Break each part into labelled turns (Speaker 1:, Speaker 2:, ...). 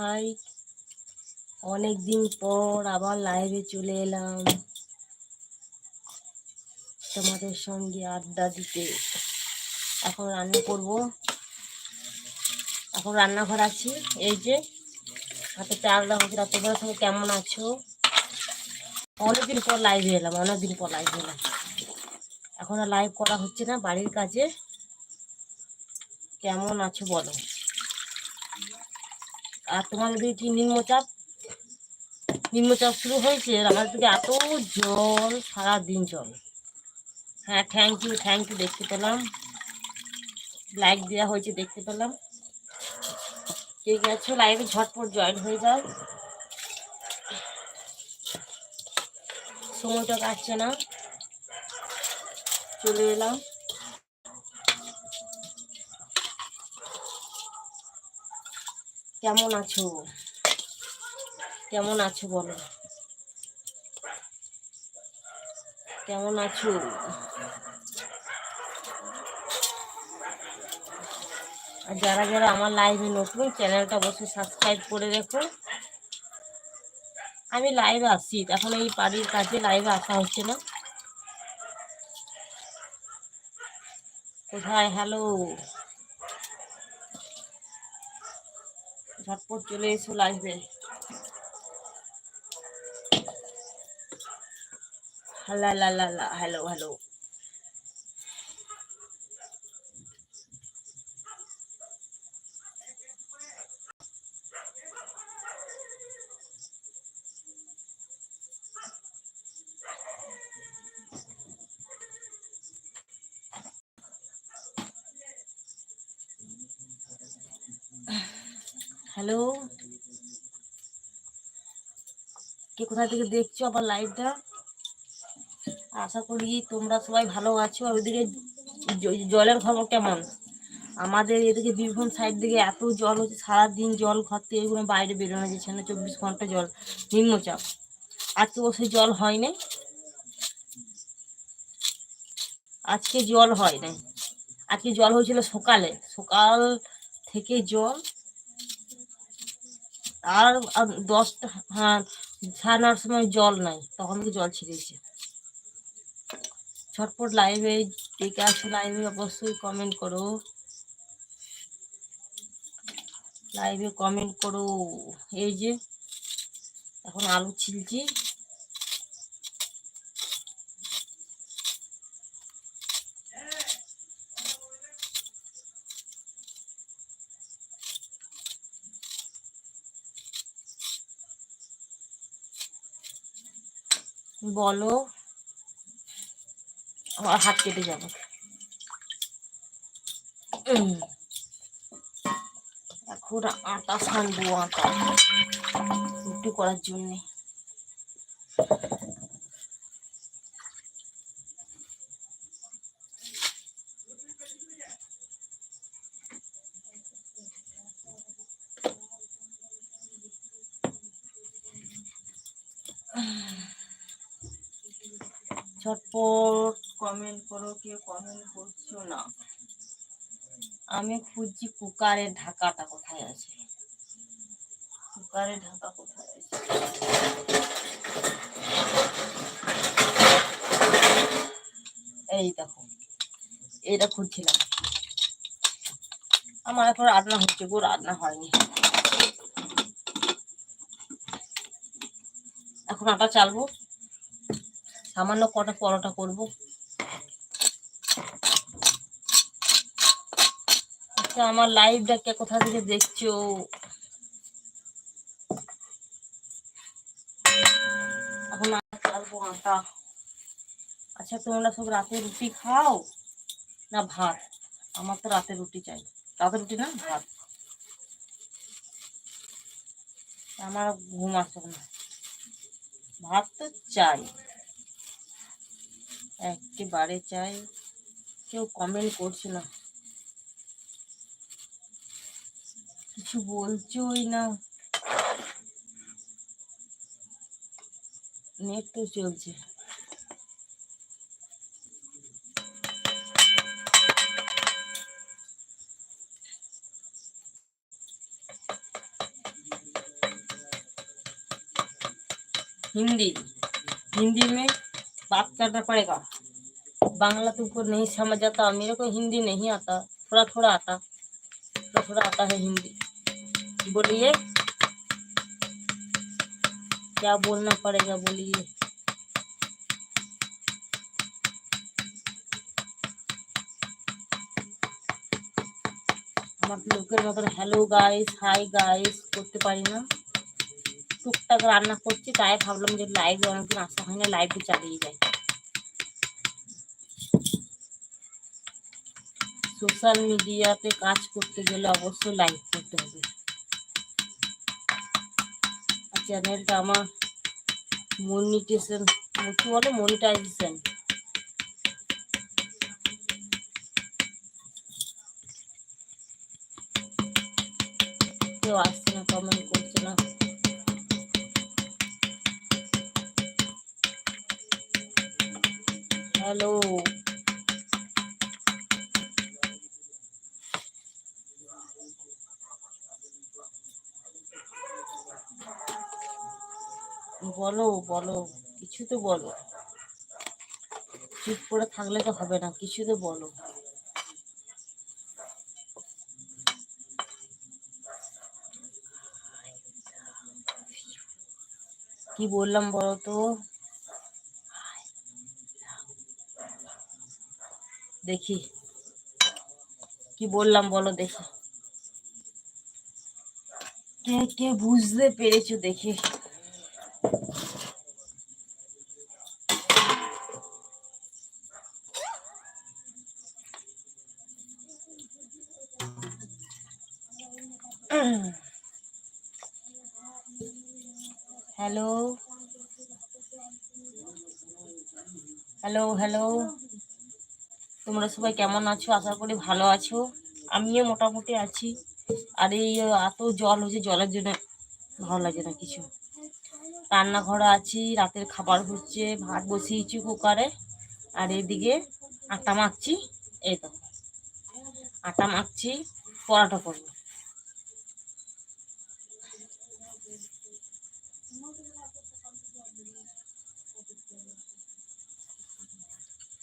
Speaker 1: High অনেক দিন পর আবার লাইভে চলে এলাম। তোমাদের সঙ্গে আড্ডা দিতে। এখন রান্না করব। এখন রান্নাঘর আছি। এই যে, হাতে চাল হচ্ছে তোমরা সঙ্গে কেমন আছো? অনেকদিন পর লাইভে এলাম, অনেকদিন পর লাইভে এলাম। এখন আর লাইভ করা হচ্ছে না, বাড়ির কাজে। কেমন আছো বলো। আর তোমাদের কি নিম্নচাপ নিম্নচাপ শুরু হয়েছে, আর আমাদের দিকে এত জল সারা দিন জল। হ্যাঁ থ্যাংক ইউ থ্যাংক ইউ দেখতে পেলাম। লাইক দেওয়া হয়েছে, দেখতে পেলাম। কে গেছো লাইভে ঝটপট জয়েন হয়ে যাও। সময়টা কাটছে না। চলে এলাম। কেমন আছো? কেমন আছো বলো? কেমন আছো? আর যারা যারা আমার লাইভে নতুন চ্যানেলটা অবশ্যই সাবস্ক্রাইব করে রেখো। আমি লাইভে আসছি এখন এই বাড়ির কাজে লাইভে আসা হচ্ছে না। কোথায়? হ্যালো ঝটপট চলে এসো লাইভে হ্যালো হ্যালো হ্যালো হ্যালো? কে কোথা থেকে দেখছ আবার লাইভটা আশা করি তোমরা সবাই ভালো আছো। আর ওইদিকে জলের খবর কেমন? আমাদের এদিকে বীরভূম সাইড দিকে এত জল হচ্ছে, সারাদিন জল ঘর থেকে কোনো বাইরে বেরোনো যাচ্ছে না চব্বিশ ঘণ্টা জল, নিম্নচাপ। আজকে বসে জল হয় নাই। আজকে জল হয় নাই। আজকে জল হয়েছিল সকালে। সকাল থেকে জল আর দশটা হ্যাঁ সাড়ে সময় জল নাই, তখন তো জল ছিঁড়েছে ছটপট লাইভে কে আসো লাইভে অবশ্যই কমেন্ট করো। লাইভে কমেন্ট করো। এই যে, এখন আলু ছিলছি। বলো। হাত কেটে যাব। এখন আটা ছানবো আটা। একটু করার জন্যে। ঝটপট কমেন্ট করো, কেউ কমেন্ট করছ না। আমি খুঁজছি কুকারের ঢাকাটা কোথায় আছে। কুকারের ঢাকা কোথায় আছে? এই দেখো, এইটা খুঁজছিলাম। আমার এখন রান্না হচ্ছে গো, রান্না হয়নি। এখন আটা চালবো। সামান্য কটা পরোটা করব। আচ্ছা আমার লাইভটা কে কোথা থেকে দেখছ? এখন চালবো আটা আচ্ছা তোমরা সব রাতে রুটি খাও না ভাত? আমার তো রাতে রুটি চাই। রাতে রুটি না, ভাত। আমার ঘুম আসে না। ভাত তো চাই। একেবারে চাই কেউ কমেন্ট করছে না কিছু বলছোই না নেট তো চলছে हिंदी हिंदी में बात करना पड़ेगा बांग्ला तुमको नहीं समझ आता मेरे को हिंदी नहीं आता थोड़ा थोड़ा आता थोड़ा थोड़ा आता है हिंदी बोलिए क्या बोलना पड़ेगा बोलिए আমার লোকের মতন হ্যালো গাইস হাই গাইস করতে পারি না টুকটাক রান্না করছি তাই ভাবলাম যে লাইভে অনেকদিন আসা হয় না লাইভে চালিয়ে যাই সোশ্যাল মিডিয়াতে কাজ করতে গেলে অবশ্যই লাইভ করতে হবে। চ্যানেলটা আমার মনিটেশন কি বলে মনিটাইজেশন কেউ আসছে না কমেন্ট করছে না। হ্যালো বলো বলো, কিছু তো বলো। চুপ করে থাকলে তো হবে না, কিছু তো বলো। কি বললাম বলো তো? দেখি। কি বললাম বলো দেখি। কে কে বুঝতে পেরেছ দেখি। হ্যালো হ্যালো হ্যালো তোমরা সবাই কেমন আছো? আশা করি ভালো আছো। আমিও মোটামুটি আছি। আর এই এত জল হচ্ছে, জলের জন্য ভালো লাগে না কিছু। রান্নাঘরে আছি, রাতের খাবার হচ্ছে, ভাত বসিয়েছি কুকারে। আর এদিকে আটা মাখছি, এই তো। আটা মাখছি, পরাটা করব।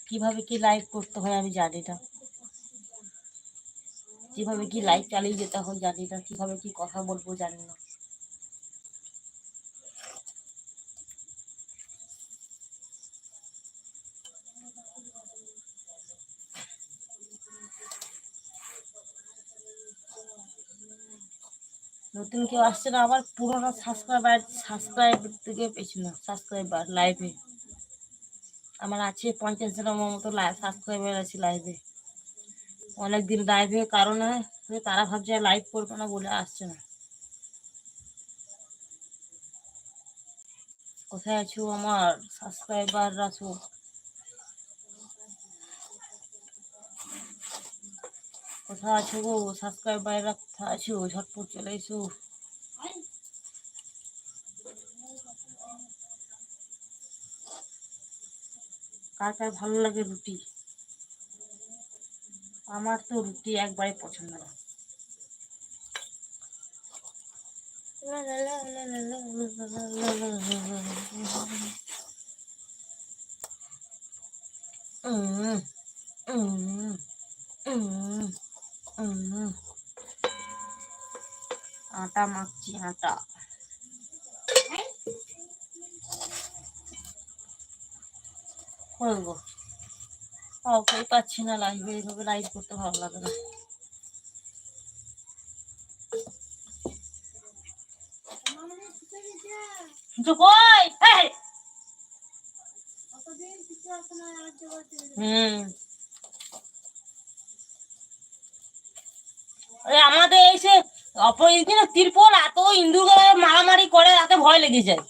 Speaker 1: কীভাবে কি লাইভ করতে হয় আমি জানি না। কীভাবে কি লাইভ চালিয়ে যেতে হয় জানি না, কীভাবে কি কথা বলব জানি না। নতুন কেউ আসছে না, আবার পুরোনো সাবস্ক্রাইবার সাবস্ক্রাইব থেকে পেছনে সাবস্ক্রাইবার লাইভে আমার আছে পঞ্চাশ জনের মতো সাবস্ক্রাইবার আছে লাইভে অনেকদিন লাইভে কারণে তারা ভাবছে লাইভ করবে না বলে আসছে না। কোথায় আছো আমার সাবস্ক্রাইবার আছো কোথায় আছো গো সাবস্ক্রাইবাররা কোথায় আছো? ঝটপট চলে এসো। কার কার ভালো লাগে রুটি আমার তো রুটি একবারে পছন্দ না। আটা মাখছি আটা করব কাউকেই পাচ্ছি না লাইভে এইভাবে লাইভ করতে ভালো লাগে না। আমাদের এসে অপরিচিত তিরপল এত ইন্দুর মারামারি করে তাতে ভয় লেগে যায়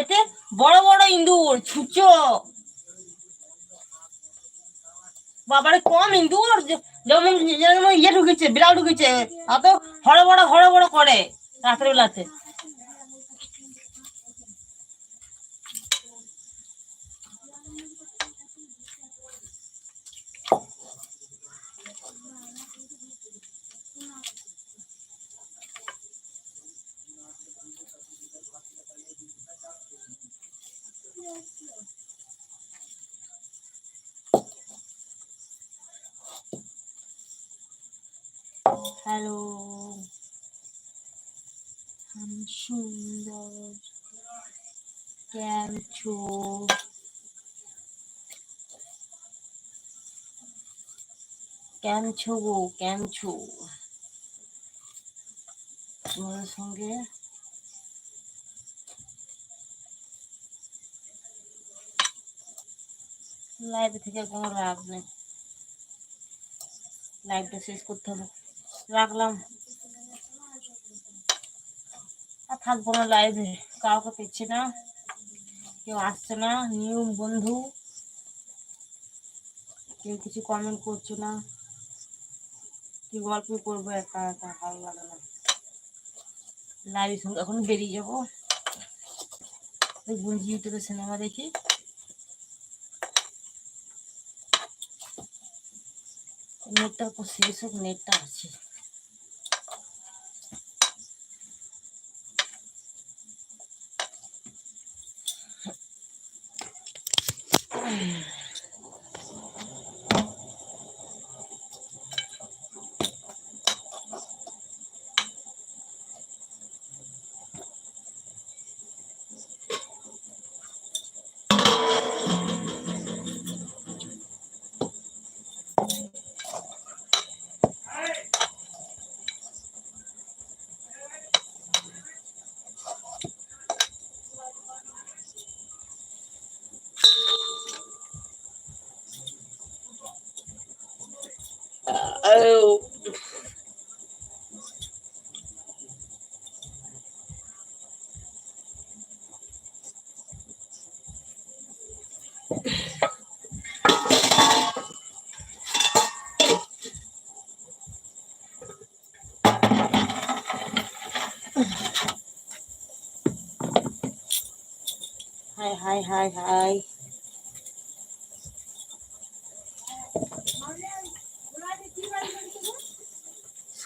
Speaker 1: এতে বড় বড় ইন্দুর ছুচো। বাবারে, কম ইন্দুর যেমন যেমন ইয়ে ঢুকেছে, বিড়াল ঢুকেছে অত বড় বড় হড় বড় করে রাতের বেলাতে হ্যালো আমি সুন্দর কেম છો কেম છો গো কেম છો তোমাদের সঙ্গে লাইভ থেকে কোনো লাভ নেই লাইভটা শেষ করতে হবে রাখলাম আর থাকবো না লাইভে কাউকে পেচ্ছে না কেউ আসছে না, নিউ বন্ধু। কেউ কিছু কমেন্ট করছে না। কি গল্প করব একা একা, ভালো লাগে না। লাইভের সঙ্গে এখন বেরিয়ে যাব। গুঞ্জি ইউটিউবে সিনেমা দেখি। নেটটা শেষ হোক নেটটা আছে। হাই হাই হাই হাই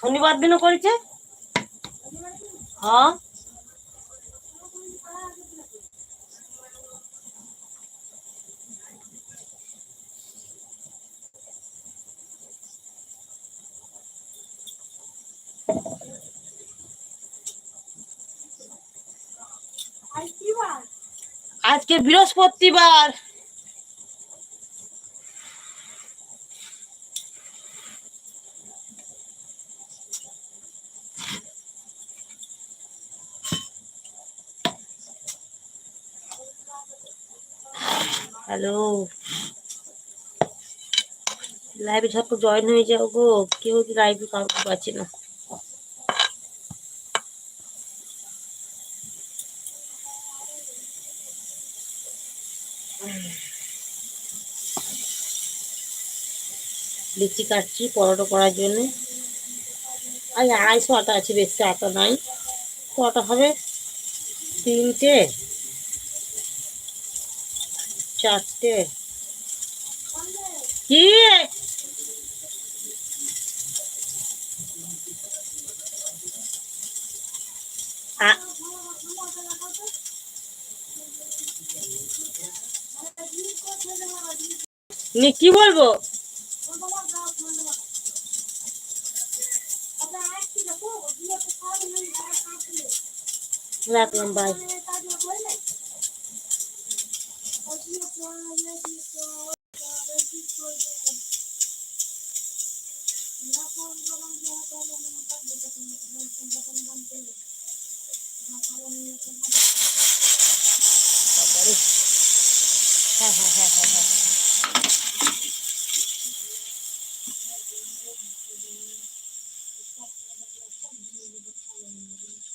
Speaker 1: শনিবার দিনও করেছে? হ্যাঁ। আজকে বৃহস্পতিবার। হ্যালো। লাইভে ঝটপট জয়েন হয়ে যাও গো। কেউ কি লাইভে কাউকে পাচ্ছে না। লিচি কাটছি পরোটা করার জন্য। আজ আড়াইশো আটা আছে, বেশি আটা নাই। কটা হবে? তিনটে? চারটে। কি? নি কি বলব? রাখলাম বাই Thank you.